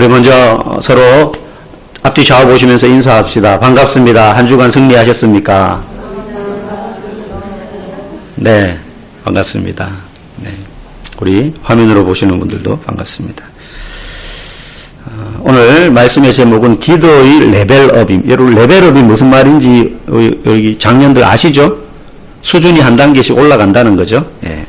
우리 먼저 서로 앞뒤 좌우 보시면서 인사합시다. 반갑습니다. 한 주간 승리하셨습니까? 네, 반갑습니다. 네, 우리 화면으로 보시는 분들도 반갑습니다. 어, 오늘 말씀의 제목은 기도의 레벨업임. 여러분 레벨업이 무슨 말인지 여기 작년들 아시죠? 수준이 한 단계씩 올라간다는 거죠. 예.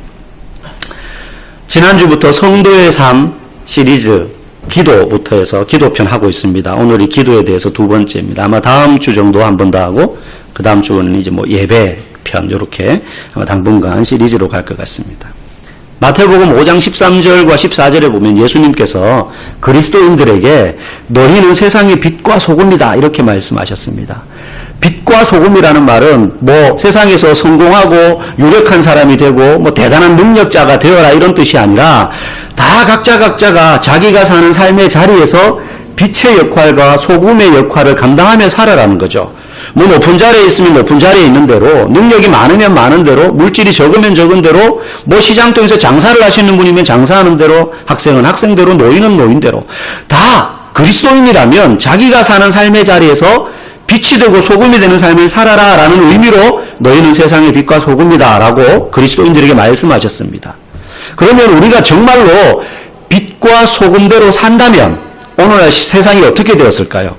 지난주부터 성도의 삶 시리즈 기도부터 해서 기도편 하고 있습니다. 오늘이 기도에 대해서 두 번째입니다. 아마 다음 주 정도 한 번 더 하고 그 다음 주는 이제 뭐 예배편 이렇게 아마 당분간 시리즈로 갈 것 같습니다. 마태복음 5장 13절과 14절에 보면 예수님께서 그리스도인들에게 너희는 세상의 빛과 소금이다 이렇게 말씀하셨습니다. 빛과 소금이라는 말은 뭐 세상에서 성공하고 유력한 사람이 되고 뭐 대단한 능력자가 되어라 이런 뜻이 아니라 다 각자 각자가 자기가 사는 삶의 자리에서 빛의 역할과 소금의 역할을 감당하며 살아라는 거죠. 뭐 높은 자리에 있으면 높은 자리에 있는 대로 능력이 많으면 많은 대로 물질이 적으면 적은 대로 뭐 시장 통해서 장사를 하시는 분이면 장사하는 대로 학생은 학생대로 노인은 노인대로 다 그리스도인이라면 자기가 사는 삶의 자리에서 빛이 되고 소금이 되는 삶을 살아라 라는 의미로 너희는 세상의 빛과 소금이다 라고 그리스도인들에게 말씀하셨습니다. 그러면 우리가 정말로 빛과 소금대로 산다면 오늘날 세상이 어떻게 되었을까요?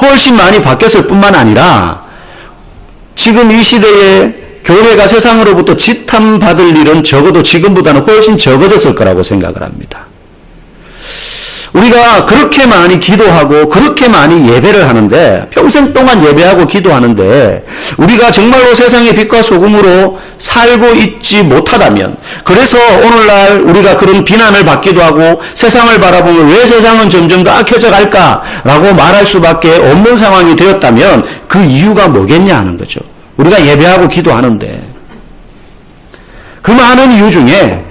훨씬 많이 바뀌었을 뿐만 아니라 지금 이 시대에 교회가 세상으로부터 지탄받을 일은 적어도 지금보다는 훨씬 적어졌을 거라고 생각을 합니다. 우리가 그렇게 많이 기도하고 그렇게 많이 예배를 하는데 평생 동안 예배하고 기도하는데 우리가 정말로 세상의 빛과 소금으로 살고 있지 못하다면 그래서 오늘날 우리가 그런 비난을 받기도 하고 세상을 바라보면 왜 세상은 점점 더 악해져 갈까라고 말할 수밖에 없는 상황이 되었다면 그 이유가 뭐겠냐 하는 거죠. 우리가 예배하고 기도하는데 그 많은 이유 중에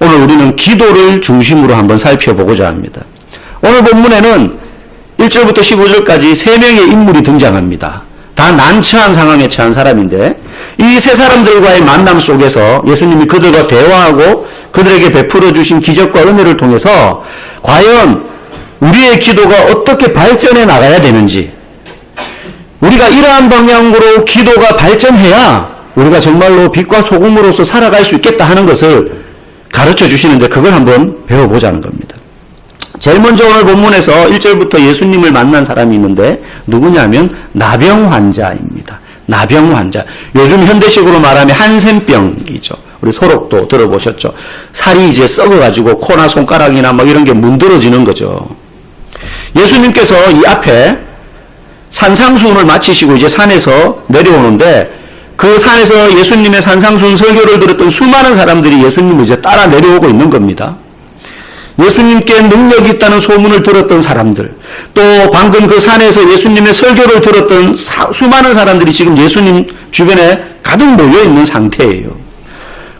오늘 우리는 기도를 중심으로 한번 살펴보고자 합니다. 오늘 본문에는 1절부터 15절까지 세 명의 인물이 등장합니다. 다 난처한 상황에 처한 사람인데 이 세 사람들과의 만남 속에서 예수님이 그들과 대화하고 그들에게 베풀어 주신 기적과 은혜를 통해서 과연 우리의 기도가 어떻게 발전해 나가야 되는지 우리가 이러한 방향으로 기도가 발전해야 우리가 정말로 빛과 소금으로서 살아갈 수 있겠다 하는 것을 가르쳐 주시는데 그걸 한번 배워보자는 겁니다. 제일 먼저 오늘 본문에서 1절부터 예수님을 만난 사람이 있는데 누구냐면 나병 환자입니다. 나병 환자. 요즘 현대식으로 말하면 한센병이죠. 우리 소록도 들어보셨죠. 살이 이제 썩어가지고 코나 손가락이나 뭐 이런 게 문드러지는 거죠. 예수님께서 이 앞에 산상수훈을 마치시고 이제 산에서 내려오는데 그 산에서 예수님의 산상수훈 설교를 들었던 수많은 사람들이 예수님을 이제 따라 내려오고 있는 겁니다. 예수님께 능력이 있다는 소문을 들었던 사람들, 또 방금 그 산에서 예수님의 설교를 들었던 수많은 사람들이 지금 예수님 주변에 가득 모여 있는 상태예요.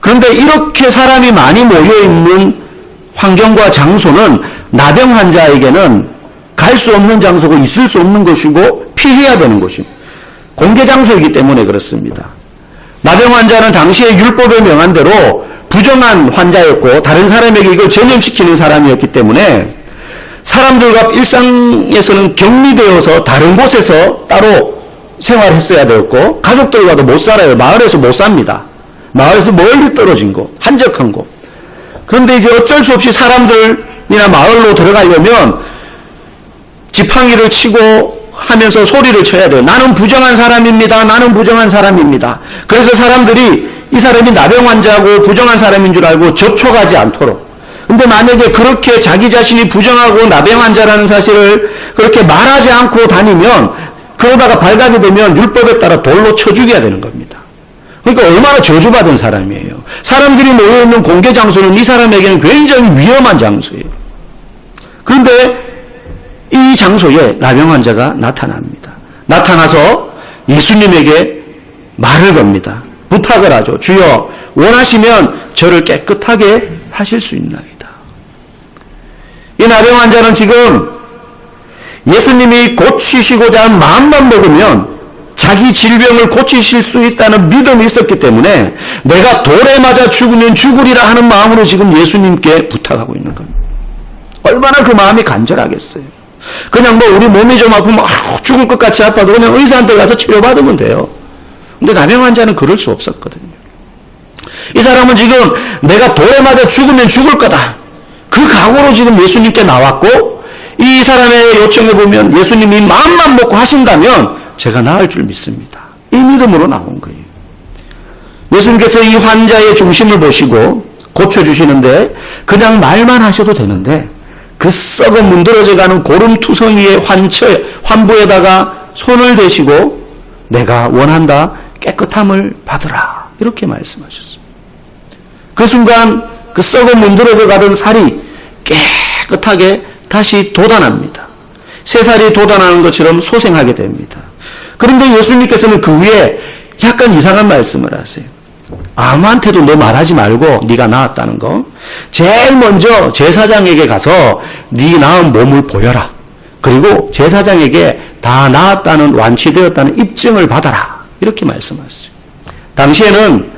그런데 이렇게 사람이 많이 모여 있는 환경과 장소는 나병 환자에게는 갈 수 없는 장소고 있을 수 없는 것이고 피해야 되는 것입니다. 공개 장소이기 때문에 그렇습니다. 나병 환자는 당시의 율법에 명한 대로 부정한 환자였고 다른 사람에게 이걸 전염시키는 사람이었기 때문에 사람들과 일상에서는 격리되어서 다른 곳에서 따로 생활했어야 되었고 가족들과도 못 살아요. 마을에서 못 삽니다. 마을에서 멀리 떨어진 곳, 한적한 곳. 그런데 이제 어쩔 수 없이 사람들이나 마을로 들어가려면 지팡이를 치고 하면서 소리를 쳐야 돼요. 나는 부정한 사람입니다. 나는 부정한 사람입니다. 그래서 사람들이 이 사람이 나병 환자고 부정한 사람인 줄 알고 접촉하지 않도록. 근데 만약에 그렇게 자기 자신이 부정하고 나병 환자라는 사실을 그렇게 말하지 않고 다니면 그러다가 발각이 되면 율법에 따라 돌로 쳐 죽여야 되는 겁니다. 그러니까 얼마나 저주받은 사람이에요. 사람들이 모여있는 공개 장소는 이 사람에게는 굉장히 위험한 장소예요. 그런데 이 장소에 나병 환자가 나타납니다. 나타나서 예수님에게 말을 겁니다. 부탁을 하죠. 주여 원하시면 저를 깨끗하게 하실 수 있나이다. 이 나병 환자는 지금 예수님이 고치시고자 한 마음만 먹으면 자기 질병을 고치실 수 있다는 믿음이 있었기 때문에 내가 돌에 맞아 죽으면 죽으리라 하는 마음으로 지금 예수님께 부탁하고 있는 겁니다. 얼마나 그 마음이 간절하겠어요. 그냥 뭐 우리 몸이 좀 아프면 아, 죽을 것 같이 아파도 그냥 의사한테 가서 치료받으면 돼요. 근데 나병 환자는 그럴 수 없었거든요. 이 사람은 지금 내가 돌에 맞아 죽으면 죽을 거다. 그 각오로 지금 예수님께 나왔고 이 사람의 요청에 보면 예수님이 마음만 먹고 하신다면 제가 나을 줄 믿습니다. 이 믿음으로 나온 거예요. 예수님께서 이 환자의 중심을 보시고 고쳐주시는데 그냥 말만 하셔도 되는데 그 썩어 문드러져 가는 고름투성이의 환처, 환부에다가 손을 대시고 내가 원한다 깨끗함을 받으라 이렇게 말씀하셨습니다. 그 순간 그 썩어 문드러져 가던 살이 깨끗하게 다시 돋아납니다. 새 살이 돋아나는 것처럼 소생하게 됩니다. 그런데 예수님께서는 그 위에 약간 이상한 말씀을 하세요. 아무한테도 너 말하지 말고 네가 나았다는 거. 제일 먼저 제사장에게 가서 네 나은 몸을 보여라. 그리고 제사장에게 다 나았다는 완치되었다는 입증을 받아라. 이렇게 말씀하셨어요. 당시에는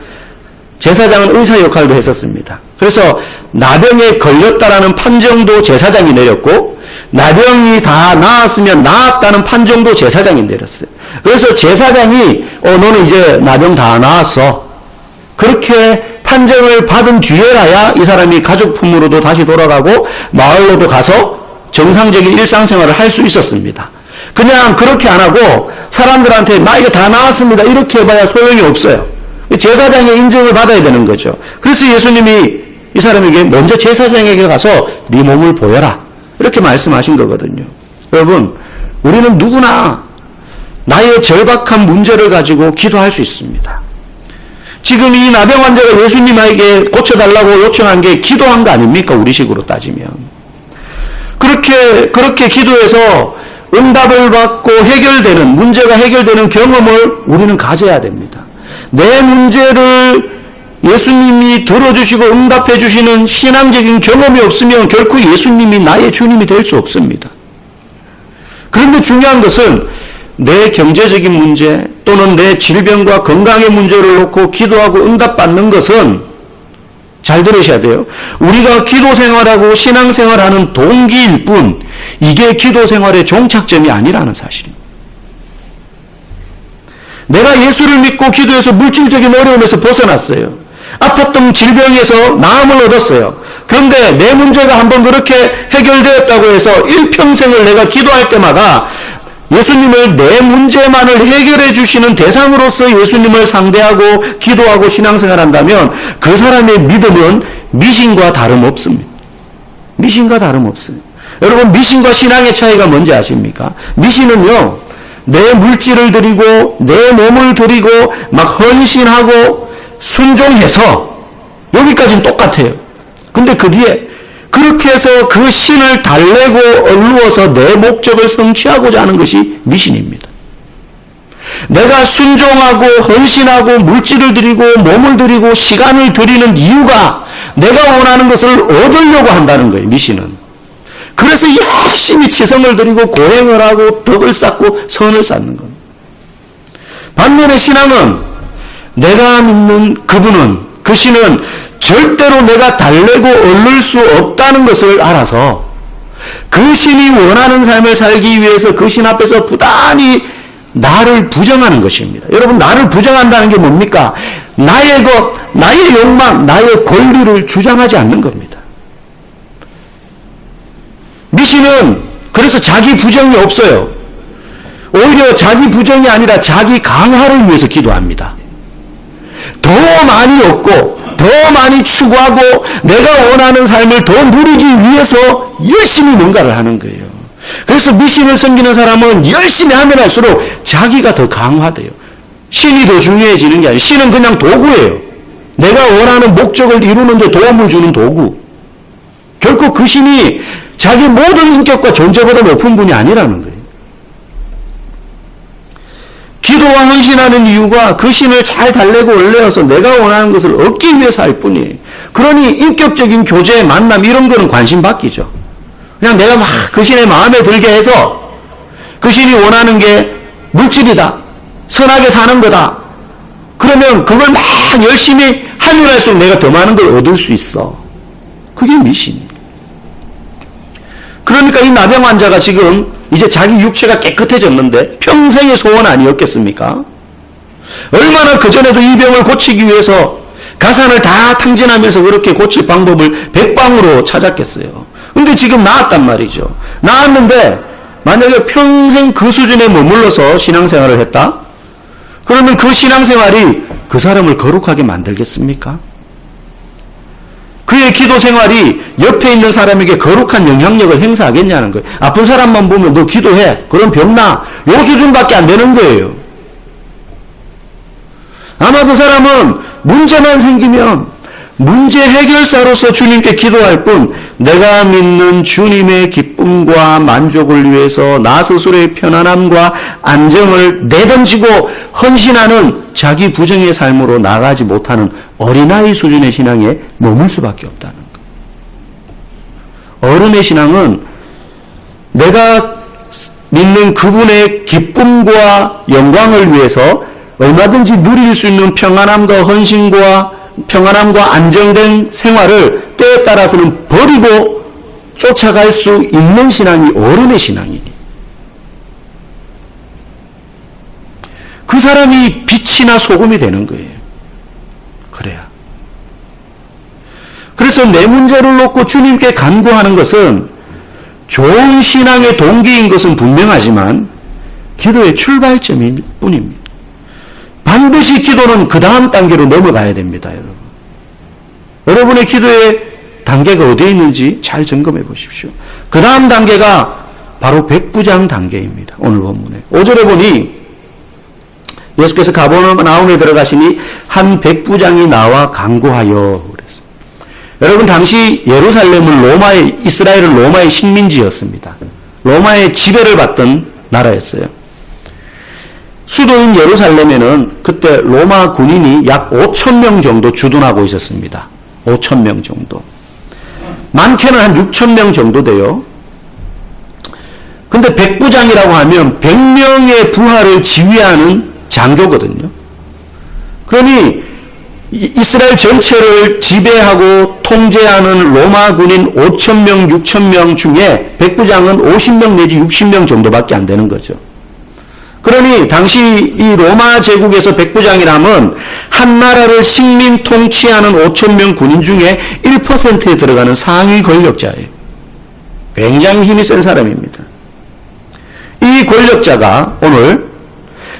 제사장은 의사 역할도 했었습니다. 그래서 나병에 걸렸다라는 판정도 제사장이 내렸고 나병이 다 나았으면 나았다는 판정도 제사장이 내렸어요. 그래서 제사장이 어 너는 이제 나병 다 나았어. 그렇게 판정을 받은 뒤에라야 이 사람이 가족 품으로도 다시 돌아가고 마을로도 가서 정상적인 일상생활을 할 수 있었습니다. 그냥 그렇게 안 하고 사람들한테 나 이거 다 나왔습니다. 이렇게 해봐야 소용이 없어요. 제사장의 인정을 받아야 되는 거죠. 그래서 예수님이 이 사람에게 먼저 제사장에게 가서 네 몸을 보여라. 이렇게 말씀하신 거거든요. 여러분, 우리는 누구나 나의 절박한 문제를 가지고 기도할 수 있습니다. 지금 이 나병 환자가 예수님에게 고쳐달라고 요청한 게 기도한 거 아닙니까? 우리식으로 따지면. 그렇게, 그렇게 기도해서 응답을 받고 해결되는, 문제가 해결되는 경험을 우리는 가져야 됩니다. 내 문제를 예수님이 들어주시고 응답해 주시는 신앙적인 경험이 없으면 결코 예수님이 나의 주님이 될 수 없습니다. 그런데 중요한 것은 내 경제적인 문제 또는 내 질병과 건강의 문제를 놓고 기도하고 응답받는 것은 잘 들으셔야 돼요. 우리가 기도 생활하고 신앙 생활하는 동기일 뿐 이게 기도 생활의 종착점이 아니라는 사실입니다. 내가 예수를 믿고 기도해서 물질적인 어려움에서 벗어났어요. 아팠던 질병에서 나음을 얻었어요. 그런데 내 문제가 한번 그렇게 해결되었다고 해서 일평생을 내가 기도할 때마다 예수님을 내 문제만을 해결해 주시는 대상으로서 예수님을 상대하고 기도하고 신앙생활 한다면 그 사람의 믿음은 미신과 다름없습니다. 미신과 다름없어요. 여러분 미신과 신앙의 차이가 뭔지 아십니까? 미신은요. 내 물질을 드리고 내 몸을 드리고 막 헌신하고 순종해서 여기까지는 똑같아요. 근데 그 뒤에 그렇게 해서 그 신을 달래고 얼루어서 내 목적을 성취하고자 하는 것이 미신입니다. 내가 순종하고 헌신하고 물질을 드리고 몸을 드리고 시간을 드리는 이유가 내가 원하는 것을 얻으려고 한다는 거예요. 미신은. 그래서 열심히 치성을 드리고 고행을 하고 덕을 쌓고 선을 쌓는 겁니다. 반면에 신앙은 내가 믿는 그분은 그 신은 절대로 내가 달래고 얻을 수 없다는 것을 알아서 그 신이 원하는 삶을 살기 위해서 그 신 앞에서 부단히 나를 부정하는 것입니다. 여러분 나를 부정한다는 게 뭡니까? 나의 것, 나의 욕망, 나의 권리를 주장하지 않는 겁니다. 미신은 그래서 자기 부정이 없어요. 오히려 자기 부정이 아니라 자기 강화를 위해서 기도합니다. 더 많이 얻고 더 많이 추구하고 내가 원하는 삶을 더 누리기 위해서 열심히 뭔가를 하는 거예요. 그래서 미신을 섬기는 사람은 열심히 하면 할수록 자기가 더 강화돼요. 신이 더 중요해지는 게 아니에요. 신은 그냥 도구예요. 내가 원하는 목적을 이루는데 도움을 주는 도구. 결코 그 신이 자기 모든 인격과 존재보다 높은 분이 아니라는 거예요. 기도와 헌신하는 이유가 그 신을 잘 달래고 올려서 내가 원하는 것을 얻기 위해서 할 뿐이에요. 그러니 인격적인 교제, 만남 이런 거는 관심 받기죠. 그냥 내가 막 그 신의 마음에 들게 해서 그 신이 원하는 게 물질이다. 선하게 사는 거다. 그러면 그걸 막 열심히 하면 할수록 내가 더 많은 걸 얻을 수 있어. 그게 미신이에요. 그러니까 이 나병 환자가 지금 이제 자기 육체가 깨끗해졌는데 평생의 소원 아니었겠습니까? 얼마나 그전에도 이 병을 고치기 위해서 가산을 다 탕진하면서 그렇게 고칠 방법을 백방으로 찾았겠어요. 근데 지금 나았단 말이죠. 나았는데 만약에 평생 그 수준에 머물러서 신앙생활을 했다? 그러면 그 신앙생활이 그 사람을 거룩하게 만들겠습니까? 그의 기도 생활이 옆에 있는 사람에게 거룩한 영향력을 행사하겠냐는 거예요. 아픈 사람만 보면 너 기도해. 그럼 병나. 요 수준밖에 안 되는 거예요. 아마 그 사람은 문제만 생기면 문제 해결사로서 주님께 기도할 뿐 내가 믿는 주님의 기쁨과 만족을 위해서 나 스스로의 편안함과 안정을 내던지고 헌신하는 자기 부정의 삶으로 나가지 못하는 어린아이 수준의 신앙에 머물 수밖에 없다는 것. 어른의 신앙은 내가 믿는 그분의 기쁨과 영광을 위해서 얼마든지 누릴 수 있는 평안함과 헌신과 평안함과 안정된 생활을 때에 따라서는 버리고 쫓아갈 수 있는 신앙이 어른의 신앙이니. 그 사람이 빛이나 소금이 되는 거예요. 그래야. 그래서 내 문제를 놓고 주님께 간구하는 것은 좋은 신앙의 동기인 것은 분명하지만 기도의 출발점일 뿐입니다. 반드시 기도는 그 다음 단계로 넘어가야 됩니다, 여러분. 여러분의 기도의 단계가 어디에 있는지 잘 점검해 보십시오. 그 다음 단계가 바로 백부장 단계입니다. 오늘 본문에. 5절에 보니 예수께서 가보나움에 들어가시니 한 백부장이 나와 강구하여. 여러분 당시 예루살렘은 로마의 이스라엘은 로마의 식민지였습니다. 로마의 지배를 받던 나라였어요. 수도인 예루살렘에는 그때 로마 군인이 약 5천 명 정도 주둔하고 있었습니다. 5천 명 정도. 많게는 한 6천 명 정도 돼요. 근데 백부장이라고 하면 100명의 부하를 지휘하는 장교거든요. 그러니 이스라엘 전체를 지배하고 통제하는 로마 군인 5천 명, 6천 명 중에 백부장은 50명 내지 60명 정도밖에 안 되는 거죠. 그러니 당시 이 로마 제국에서 백부장이라면 한 나라를 식민 통치하는 5천 명 군인 중에 1%에 들어가는 상위 권력자예요. 굉장히 힘이 센 사람입니다. 이 권력자가 오늘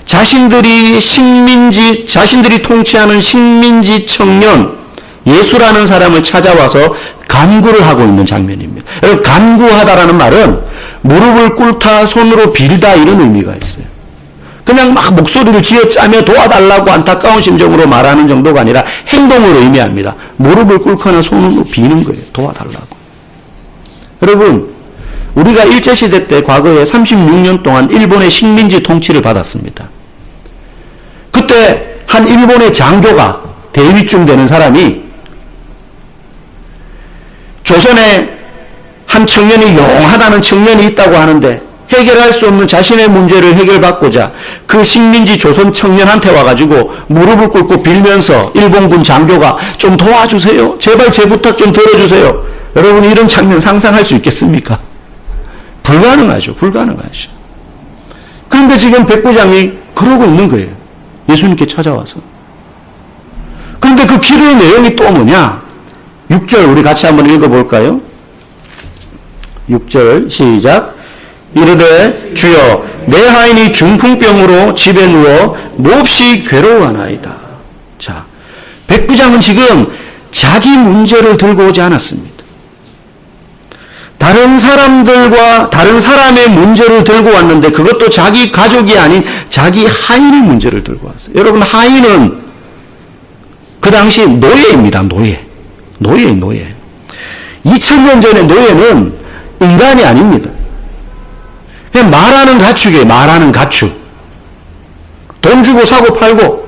자신들이 식민지, 자신들이 통치하는 식민지 청년, 예수라는 사람을 찾아와서 간구를 하고 있는 장면입니다. 여러분, 간구하다라는 말은 무릎을 꿇다, 손으로 빌다 이런 의미가 있어요. 그냥 막 목소리를 쥐어짜며 도와달라고 안타까운 심정으로 말하는 정도가 아니라 행동을 의미합니다. 무릎을 꿇거나 손으로 비는 거예요. 도와달라고. 여러분, 우리가 일제시대 때 과거에 36년 동안 일본의 식민지 통치를 받았습니다. 그때 한 일본의 장교가 대위쯤 되는 사람이 조선에 한 청년이 용하다는 청년이 있다고 하는데 해결할 수 없는 자신의 문제를 해결받고자 그 식민지 조선 청년한테 와가지고 무릎을 꿇고 빌면서 일본군 장교가 좀 도와주세요. 제발 제 부탁 좀 들어주세요. 여러분 이런 장면 상상할 수 있겠습니까? 불가능하죠. 불가능하죠. 그런데 지금 백부장이 그러고 있는 거예요. 예수님께 찾아와서. 그런데 그 기도의 내용이 또 뭐냐? 6절 우리 같이 한번 읽어볼까요? 6절 시작. 이르되 주여 내 하인이 중풍병으로 집에 누워 몹시 괴로워하나이다. 자, 백부장은 지금 자기 문제를 들고 오지 않았습니다. 다른 사람들과 다른 사람의 문제를 들고 왔는데 그것도 자기 가족이 아닌 자기 하인의 문제를 들고 왔어요. 여러분 하인은 그 당시 노예입니다. 노예. 노예, 노예. 2000년 전에 노예는 인간이 아닙니다. 그냥 말하는 가축이에요. 말하는 가축. 돈 주고 사고 팔고.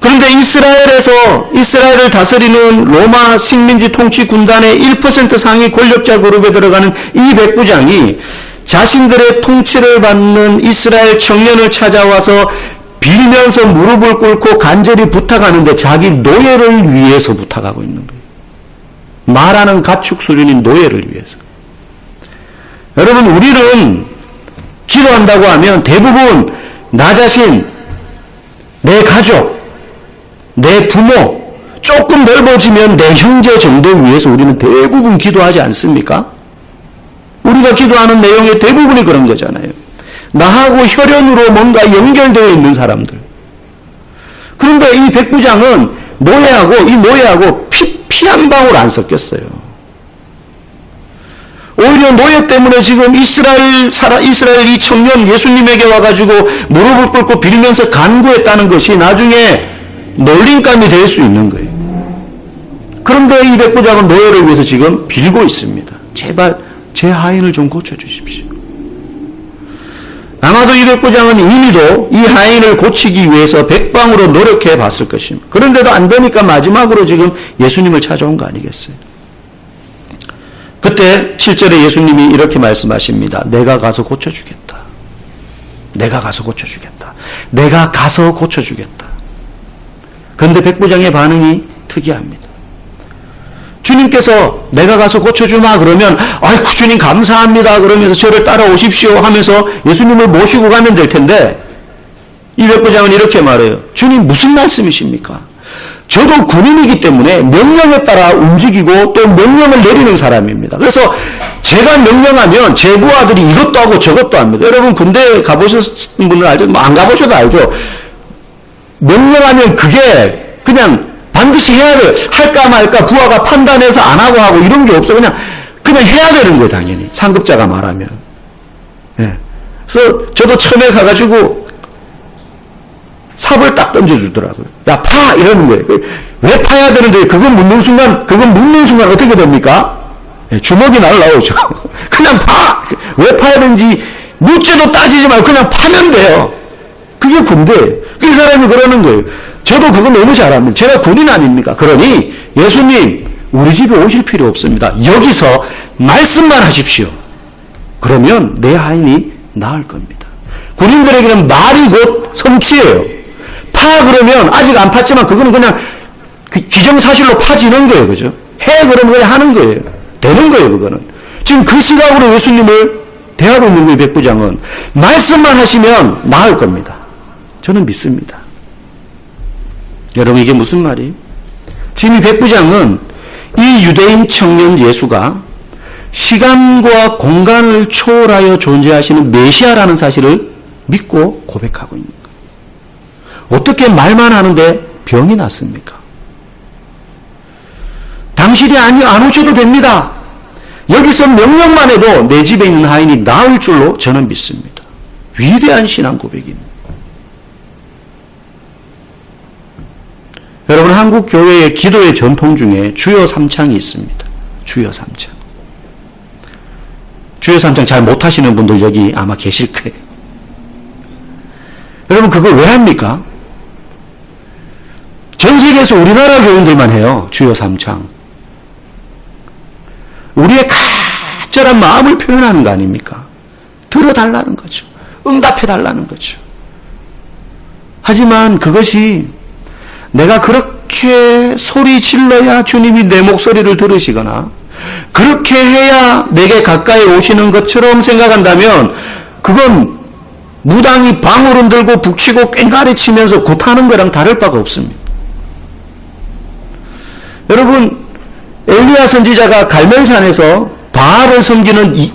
그런데 이스라엘에서 이스라엘을 다스리는 로마 식민지 통치 군단의 1% 상위 권력자 그룹에 들어가는 이 백부장이 자신들의 통치를 받는 이스라엘 청년을 찾아와서 빌면서 무릎을 꿇고 간절히 부탁하는데 자기 노예를 위해서 부탁하고 있는 거예요. 말하는 가축 수준인 노예를 위해서. 여러분, 우리는 기도한다고 하면 대부분 나 자신, 내 가족, 내 부모, 조금 넓어지면 내 형제 정도 위해서 우리는 대부분 기도하지 않습니까? 우리가 기도하는 내용의 대부분이 그런 거잖아요. 나하고 혈연으로 뭔가 연결되어 있는 사람들. 그런데 이 백부장은 노예하고 이 노예하고 피, 피한 방울 안 섞였어요. 오히려 노예 때문에 지금 이스라엘 사라 이스라엘 이 청년 예수님에게 와가지고 무릎을 꿇고 빌면서 간구했다는 것이 나중에 놀림감이 될 수 있는 거예요. 그런데 이 백부장은 노예를 위해서 지금 빌고 있습니다. 제발 제 하인을 좀 고쳐주십시오. 아마도 이 백부장은 이미도 이 하인을 고치기 위해서 백방으로 노력해 봤을 것입니다. 그런데도 안 되니까 마지막으로 지금 예수님을 찾아온 거 아니겠어요? 그때 7절에 예수님이 이렇게 말씀하십니다. 내가 가서 고쳐주겠다. 내가 가서 고쳐주겠다. 내가 가서 고쳐주겠다. 그런데 백부장의 반응이 특이합니다. 주님께서 내가 가서 고쳐주마 그러면 아이고 주님 감사합니다 그러면서 저를 따라오십시오 하면서 예수님을 모시고 가면 될 텐데 이 백부장은 이렇게 말해요. 주님 무슨 말씀이십니까? 저도 군인이기 때문에 명령에 따라 움직이고 또 명령을 내리는 사람입니다. 그래서 제가 명령하면 제 부하들이 이것도 하고 저것도 합니다. 여러분 군대 가보셨는 분은 알죠? 뭐 안 가보셔도 알죠? 명령하면 그게 그냥 반드시 해야 돼요. 할까 말까 부하가 판단해서 안 하고 하고 이런 게 없어. 그냥, 그냥 해야 되는 거예요, 당연히. 상급자가 말하면. 예. 그래서 저도 처음에 가가지고 삽을 딱 던져주더라고요. 야, 파! 이러는 거예요. 왜 파야 되는데 그건 묻는 순간, 그건 묻는 순간 어떻게 됩니까? 예, 주먹이 날라오죠. 그냥 파! 왜 파야 되는지 묻지도 따지지 말고 그냥 파면 돼요. 그게 군대예요. 그 사람이 그러는 거예요. 저도 그거 너무 잘합니다. 제가 군인 아닙니까? 그러니 예수님 우리 집에 오실 필요 없습니다. 여기서 말씀만 하십시오. 그러면 내 하인이 나을 겁니다. 군인들에게는 말이 곧 성취예요. 파 그러면 아직 안 팠지만 그거는 그냥 기정사실로 파지는 거예요. 그죠? 해 그러면 그냥 하는 거예요. 되는 거예요. 그거는. 지금 그 시각으로 예수님을 대하고 있는 거예요. 백부장은. 말씀만 하시면 나을 겁니다. 저는 믿습니다. 여러분 이게 무슨 말이에요? 지금 이 백부장은 이 유대인 청년 예수가 시간과 공간을 초월하여 존재하시는 메시아라는 사실을 믿고 고백하고 있는. 어떻게 말만 하는데 병이 났습니까? 당신이 아니 안 오셔도 됩니다. 여기서 명령만 해도 내 집에 있는 하인이 나을 줄로 저는 믿습니다. 위대한 신앙 고백입니다. 여러분 한국 교회의 기도의 전통 중에 주요 삼창이 있습니다. 주요 삼창. 주요 삼창 잘 못하시는 분들 여기 아마 계실 거예요. 여러분 그걸 왜 합니까? 전 세계에서 우리나라 교인들만 해요. 주요 삼창. 우리의 간절한 마음을 표현하는 거 아닙니까? 들어달라는 거죠. 응답해달라는 거죠. 하지만 그것이 내가 그렇게 소리 질러야 주님이 내 목소리를 들으시거나 그렇게 해야 내게 가까이 오시는 것처럼 생각한다면 그건 무당이 방울은 들고 북치고 꽹가리 치면서 굿하는 거랑 다를 바가 없습니다. 여러분 엘리야 선지자가 갈멜산에서 바알을 섬기는 이,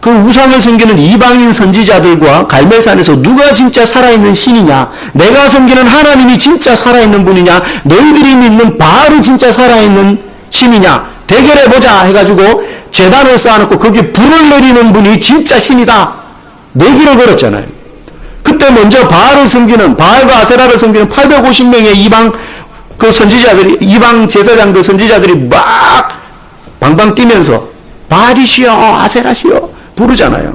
그 우상을 섬기는 이방인 선지자들과 갈멜산에서 누가 진짜 살아있는 신이냐? 내가 섬기는 하나님이 진짜 살아있는 분이냐? 너희들이 믿는 바알이 진짜 살아있는 신이냐? 대결해보자 해가지고 재단을 쌓아놓고 거기에 불을 내리는 분이 진짜 신이다. 내기를 걸었잖아요. 그때 먼저 바알을 섬기는, 바알과 아세라를 섬기는 850명의 이방 그 선지자들이, 이방 제사장들 선지자들이 막 방방 뛰면서 바알이시여, 아세라시여 부르잖아요.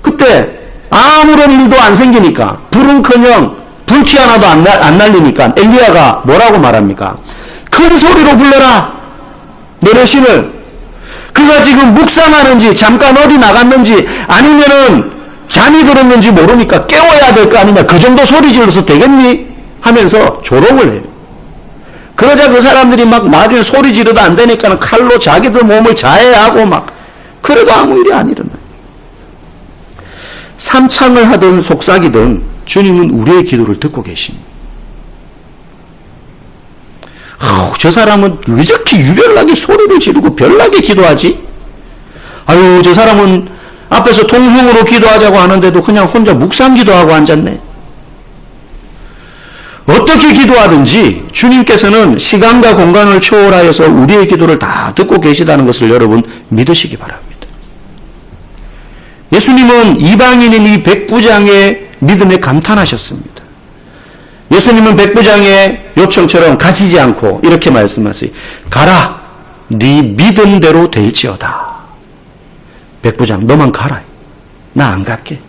그때 아무런 일도 안 생기니까 불은커녕 불티 하나도 안, 날, 안 날리니까 엘리야가 뭐라고 말합니까? 큰 소리로 불러라 너네 신을 그가 지금 묵상하는지 잠깐 어디 나갔는지 아니면은 잠이 들었는지 모르니까 깨워야 될 거 아니냐 그 정도 소리 질러서 되겠니? 하면서 조롱을 해요. 그러자 그 사람들이 막 나중에 소리 지르도 안 되니까 칼로 자기들 몸을 자해하고 막 그래도 아무 일이 안 일어나요. 삼창을 하든 속삭이든 주님은 우리의 기도를 듣고 계십니다. 아우, 저 사람은 왜 저렇게 유별나게 소리를 지르고 별나게 기도하지? 아유, 저 사람은 앞에서 통성으로 기도하자고 하는데도 그냥 혼자 묵상 기도하고 앉았네. 어떻게 기도하든지 주님께서는 시간과 공간을 초월하여서 우리의 기도를 다 듣고 계시다는 것을 여러분 믿으시기 바랍니다. 예수님은 이방인인 이 백부장의 믿음에 감탄하셨습니다. 예수님은 백부장의 요청처럼 가지지 않고 이렇게 말씀하세요. 가라, 네 믿음대로 될지어다. 백부장, 너만 가라. 나 안 갈게.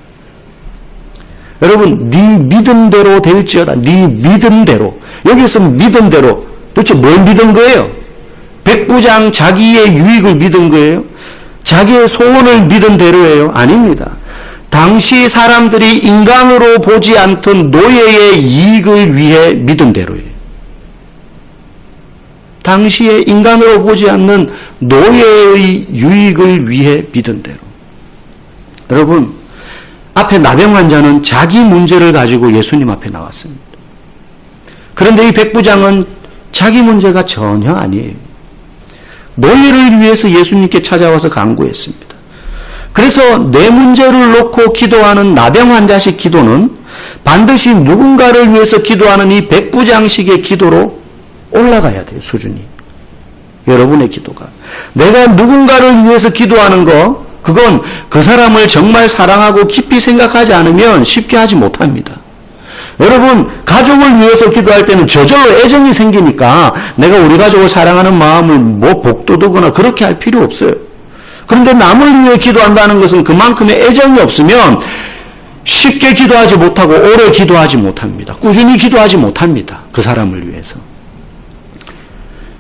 여러분, 네 믿음대로 될지어다. 네 믿음대로. 여기서 믿음대로. 도대체 뭘 믿은 거예요? 백부장 자기의 유익을 믿은 거예요? 자기의 소원을 믿은 대로예요? 아닙니다. 당시 사람들이 인간으로 보지 않던 노예의 이익을 위해 믿은 대로예요. 당시에 인간으로 보지 않는 노예의 유익을 위해 믿은 대로. 여러분, 앞에 나병 환자는 자기 문제를 가지고 예수님 앞에 나왔습니다. 그런데 이 백부장은 자기 문제가 전혀 아니에요. 노예를 위해서 예수님께 찾아와서 간구했습니다. 그래서 내 문제를 놓고 기도하는 나병 환자식 기도는 반드시 누군가를 위해서 기도하는 이 백부장식의 기도로 올라가야 돼요, 수준이. 여러분의 기도가. 내가 누군가를 위해서 기도하는 거, 그건 그 사람을 정말 사랑하고 깊이 생각하지 않으면 쉽게 하지 못합니다. 여러분, 가족을 위해서 기도할 때는 저절로 애정이 생기니까 내가 우리 가족을 사랑하는 마음을 뭐 복도두거나 그렇게 할 필요 없어요. 그런데 남을 위해 기도한다는 것은 그만큼의 애정이 없으면 쉽게 기도하지 못하고 오래 기도하지 못합니다. 꾸준히 기도하지 못합니다. 그 사람을 위해서.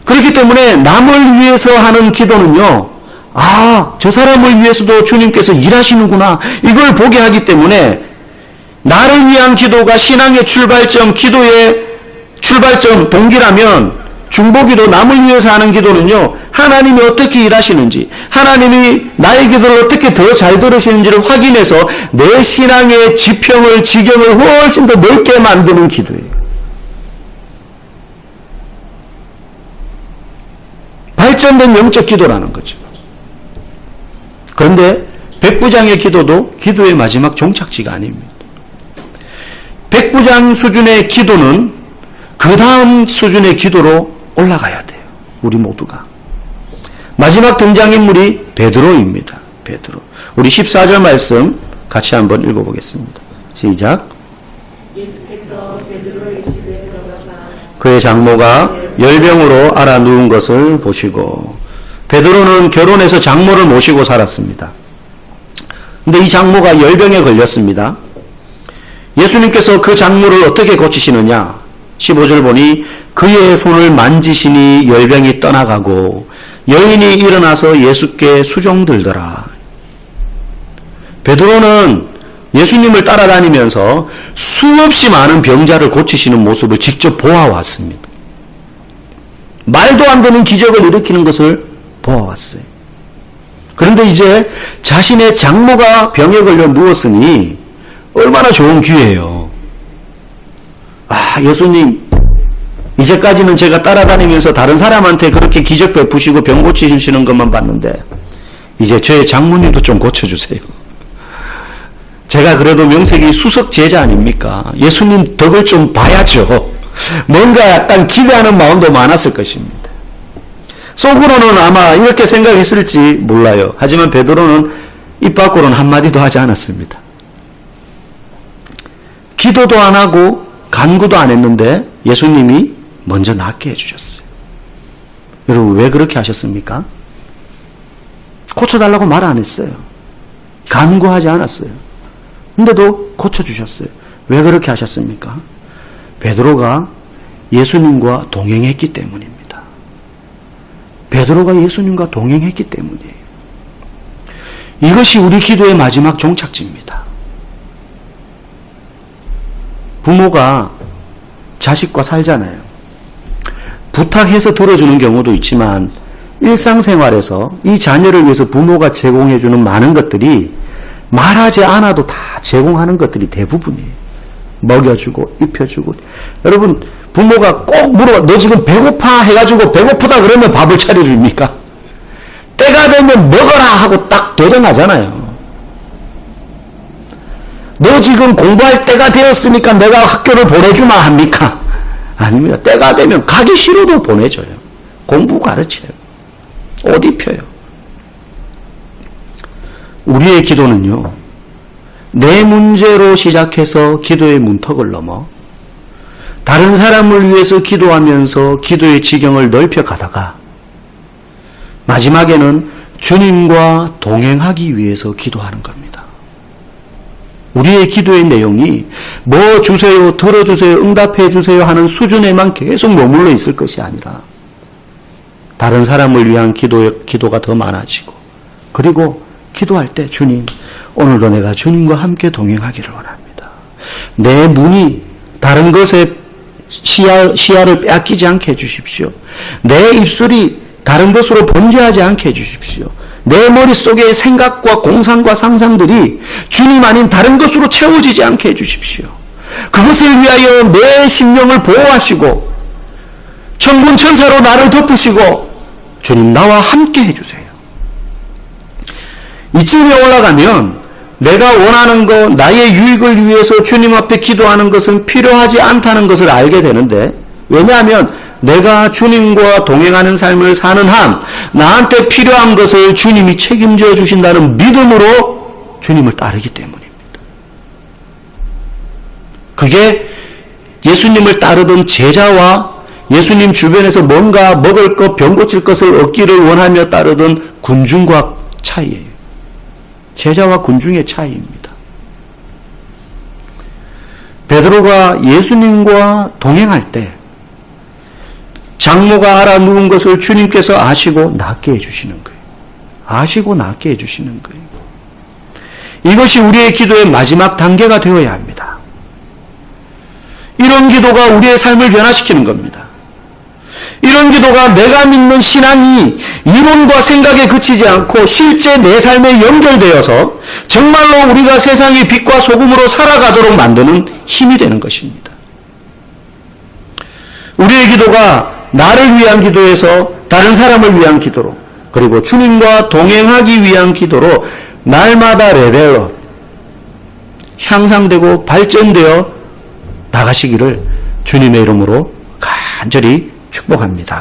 그렇기 때문에 남을 위해서 하는 기도는요, 아, 저 사람을 위해서도 주님께서 일하시는구나. 이걸 보게 하기 때문에 나를 위한 기도가 신앙의 출발점, 기도의 출발점, 동기라면 중보기도 남을 위해서 하는 기도는요, 하나님이 어떻게 일하시는지, 하나님이 나의 기도를 어떻게 더 잘 들으시는지를 확인해서 내 신앙의 지평을, 지경을 훨씬 더 넓게 만드는 기도예요. 발전된 영적 기도라는 거죠. 그런데 백부장의 기도도 기도의 마지막 종착지가 아닙니다. 백부장 수준의 기도는 그 다음 수준의 기도로 올라가야 돼요. 우리 모두가. 마지막 등장인물이 베드로입니다. 베드로. 우리 14절 말씀 같이 한번 읽어보겠습니다. 시작. 그의 장모가 열병으로 알아 누운 것을 보시고 베드로는 결혼해서 장모를 모시고 살았습니다. 근데 이 장모가 열병에 걸렸습니다. 예수님께서 그 장모를 어떻게 고치시느냐? 15절 보니 그의 손을 만지시니 열병이 떠나가고 여인이 일어나서 예수께 수종들더라. 베드로는 예수님을 따라다니면서 수없이 많은 병자를 고치시는 모습을 직접 보아왔습니다. 말도 안 되는 기적을 일으키는 것을 보아왔어요. 그런데 이제 자신의 장모가 병에 걸려 누웠으니 얼마나 좋은 기회예요. 아, 예수님, 이제까지는 제가 따라다니면서 다른 사람한테 그렇게 기적 베푸시고 병 고치시는 것만 봤는데, 이제 저의 장모님도 좀 고쳐주세요. 제가 그래도 명색이 수석 제자 아닙니까? 예수님 덕을 좀 봐야죠. 뭔가 약간 기대하는 마음도 많았을 것입니다. 속으로는 아마 이렇게 생각했을지 몰라요. 하지만 베드로는 입 밖으로는 한마디도 하지 않았습니다. 기도도 안 하고 간구도 안 했는데 예수님이 먼저 낫게 해주셨어요. 여러분 왜 그렇게 하셨습니까? 고쳐달라고 말 안 했어요. 간구하지 않았어요. 근데도 고쳐주셨어요. 왜 그렇게 하셨습니까? 베드로가 예수님과 동행했기 때문입니다. 베드로가 예수님과 동행했기 때문이에요. 이것이 우리 기도의 마지막 종착지입니다. 부모가 자식과 살잖아요. 부탁해서 들어주는 경우도 있지만 일상생활에서 이 자녀를 위해서 부모가 제공해주는 많은 것들이 말하지 않아도 다 제공하는 것들이 대부분이에요. 먹여주고 입혀주고 여러분 부모가 꼭 물어봐 너 지금 배고파 해가지고 배고프다 그러면 밥을 차려줍니까? 때가 되면 먹어라 하고 딱 도전하잖아요. 너 지금 공부할 때가 되었으니까 내가 학교를 보내주마 합니까? 아닙니다. 때가 되면 가기 싫어도 보내줘요. 공부 가르쳐요. 옷 입혀요. 우리의 기도는요, 내 문제로 시작해서 기도의 문턱을 넘어 다른 사람을 위해서 기도하면서 기도의 지경을 넓혀 가다가 마지막에는 주님과 동행하기 위해서 기도하는 겁니다. 우리의 기도의 내용이 뭐 주세요, 들어주세요, 응답해 주세요 하는 수준에만 계속 머물러 있을 것이 아니라 다른 사람을 위한 기도, 기도가 더 많아지고 그리고 기도할 때 주님, 오늘도 내가 주님과 함께 동행하기를 원합니다. 내 눈이 다른 것에 시야, 시야를 빼앗기지 않게 해주십시오. 내 입술이 다른 것으로 번제하지 않게 해주십시오. 내 머릿속의 생각과 공상과 상상들이 주님 아닌 다른 것으로 채워지지 않게 해주십시오. 그것을 위하여 내 심령을 보호하시고 천군 천사로 나를 덮으시고 주님 나와 함께 해주세요. 이쯤에 올라가면 내가 원하는 것, 나의 유익을 위해서 주님 앞에 기도하는 것은 필요하지 않다는 것을 알게 되는데, 왜냐하면 내가 주님과 동행하는 삶을 사는 한, 나한테 필요한 것을 주님이 책임져 주신다는 믿음으로 주님을 따르기 때문입니다. 그게 예수님을 따르던 제자와 예수님 주변에서 뭔가 먹을 것, 병 고칠 것을 얻기를 원하며 따르던 군중과 차이예요. 제자와 군중의 차이입니다. 베드로가 예수님과 동행할 때 장모가 알아 누운 것을 주님께서 아시고 낫게 해주시는 거예요. 아시고 낫게 해주시는 거예요. 이것이 우리의 기도의 마지막 단계가 되어야 합니다. 이런 기도가 우리의 삶을 변화시키는 겁니다. 이런 기도가 내가 믿는 신앙이 이론과 생각에 그치지 않고 실제 내 삶에 연결되어서 정말로 우리가 세상의 빛과 소금으로 살아가도록 만드는 힘이 되는 것입니다. 우리의 기도가 나를 위한 기도에서 다른 사람을 위한 기도로 그리고 주님과 동행하기 위한 기도로 날마다 레벨업 향상되고 발전되어 나가시기를 주님의 이름으로 간절히 축복합니다.